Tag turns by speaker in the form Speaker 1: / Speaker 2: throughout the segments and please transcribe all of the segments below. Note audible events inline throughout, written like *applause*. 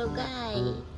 Speaker 1: kalugay. Mm.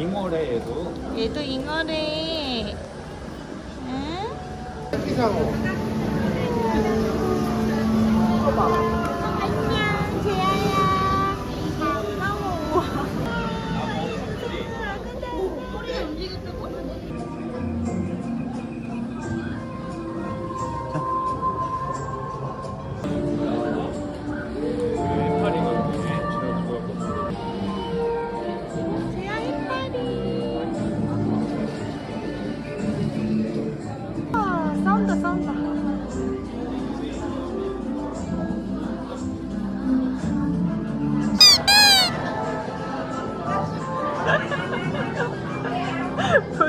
Speaker 2: 잉어래 얘도
Speaker 3: 얘도 잉어래. 응? 안녕,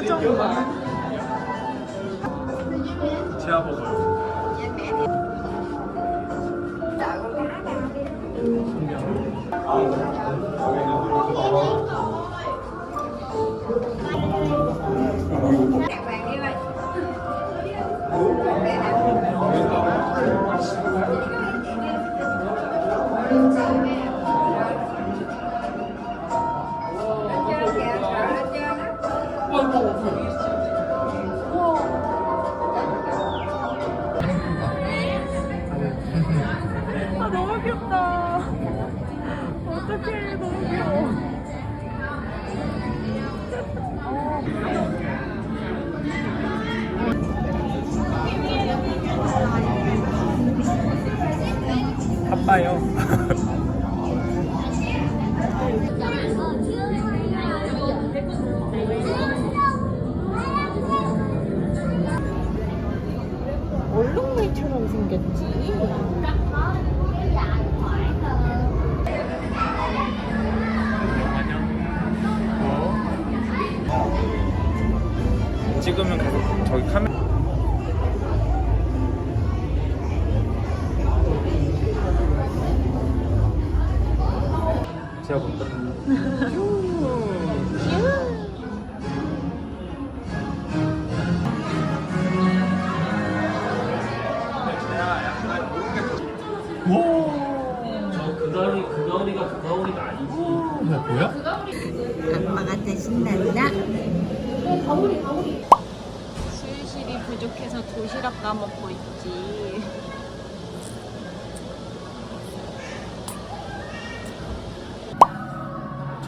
Speaker 1: 표정 봐
Speaker 2: 제가 먹어요
Speaker 1: 아
Speaker 2: 바빠요. *laughs*
Speaker 1: 얼룩말처럼 생겼지.
Speaker 2: 찍으면 가서 저기 카메라 제가 본다
Speaker 4: 저 그가오리 그가오리가 그가오리가 아니지.
Speaker 2: 뭐야?
Speaker 3: 아빠가 더 신난다. 수유실이 부족해서 도시락 까먹고 있지.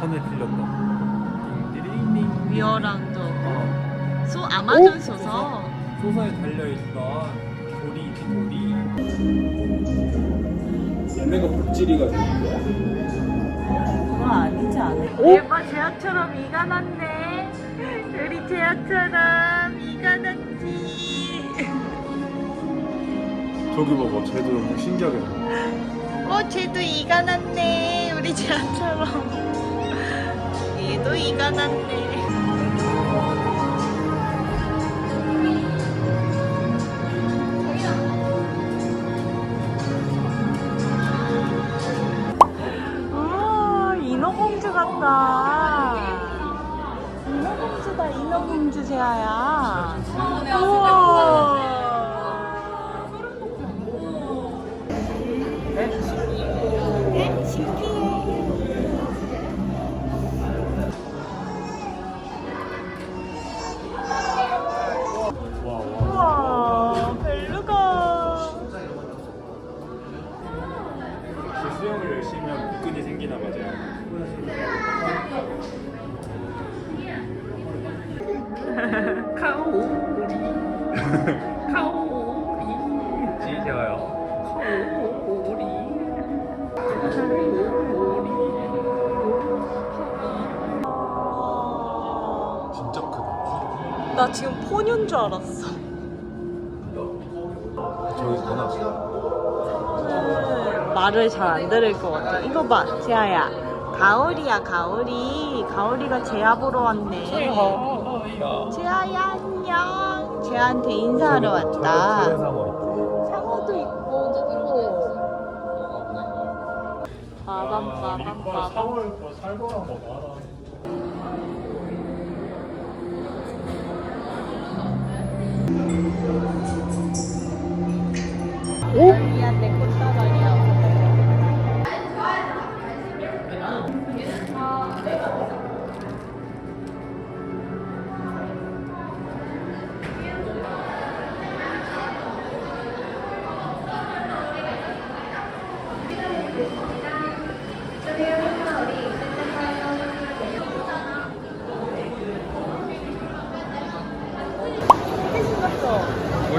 Speaker 2: 천을 빌렸다
Speaker 3: 위어랑도
Speaker 2: 어.
Speaker 3: 소 아마존 소서.
Speaker 2: 소서에 달려있던 돌이지 돌이 얘네가 복지리가 되는 거야?
Speaker 1: 그거 아니지 않을까?
Speaker 3: 대박 제아처럼 이가 났네. 우리 제아처럼 이가 났지.
Speaker 2: 저기 봐봐 쟤도 너무 신기하게 나와
Speaker 3: 어, 쟤도 이가 났네. 우리 제아처럼. 얘도 이가 났네.
Speaker 1: 같다. 인어공주다 인어공주 재아야. 우와 카오리
Speaker 2: 지 제가요
Speaker 1: 카오리
Speaker 2: 진짜 크다
Speaker 1: 나 지금 포뇨인 줄 알았어
Speaker 2: 저기 더 나왔어
Speaker 1: 네.
Speaker 3: 말을 잘 안 들을 것 같아. 이거 봐, 재아야. 가오리야, 가오리. 가오리가 재아 보러 왔네. 재아야, 안녕. 재아한테 인사하러 왔다. 상어도 있고. 빠밤빠밤빠밤.
Speaker 2: 3월 거 살벌한 거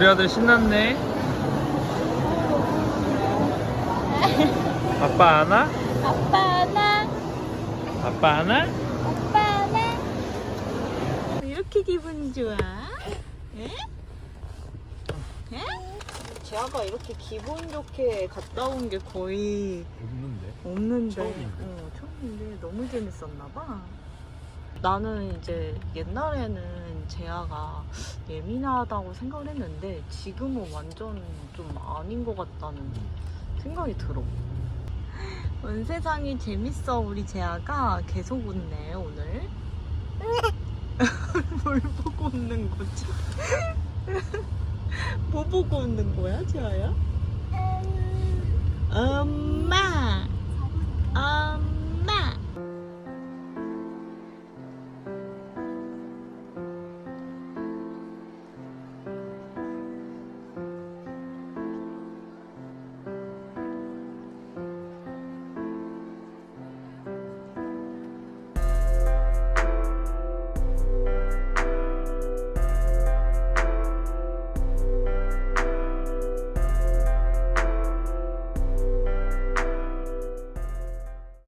Speaker 2: 우리 아들 신났네. 아빠 안아?
Speaker 3: 아빠 하나,
Speaker 2: 아빠 안아?
Speaker 3: 아빠 하나. 왜 이렇게 기분이 좋아? 에? 에? 재아가 이렇게 기분 좋게 갔다 온 게 거의
Speaker 2: 없는데.
Speaker 3: 없는데
Speaker 2: 처음인데.
Speaker 3: 어, 처음인데 너무 재밌었나 봐. 나는 이제 옛날에는 재아가 예민하다고 생각을 했는데 지금은 완전 좀 아닌 것 같다는 생각이 들어. 온 세상이 재밌어 우리 재아가 계속 웃네 오늘. *laughs* 뭘 보고 웃는 거지? *laughs* 뭐 보고 웃는 거야 재아야? 음.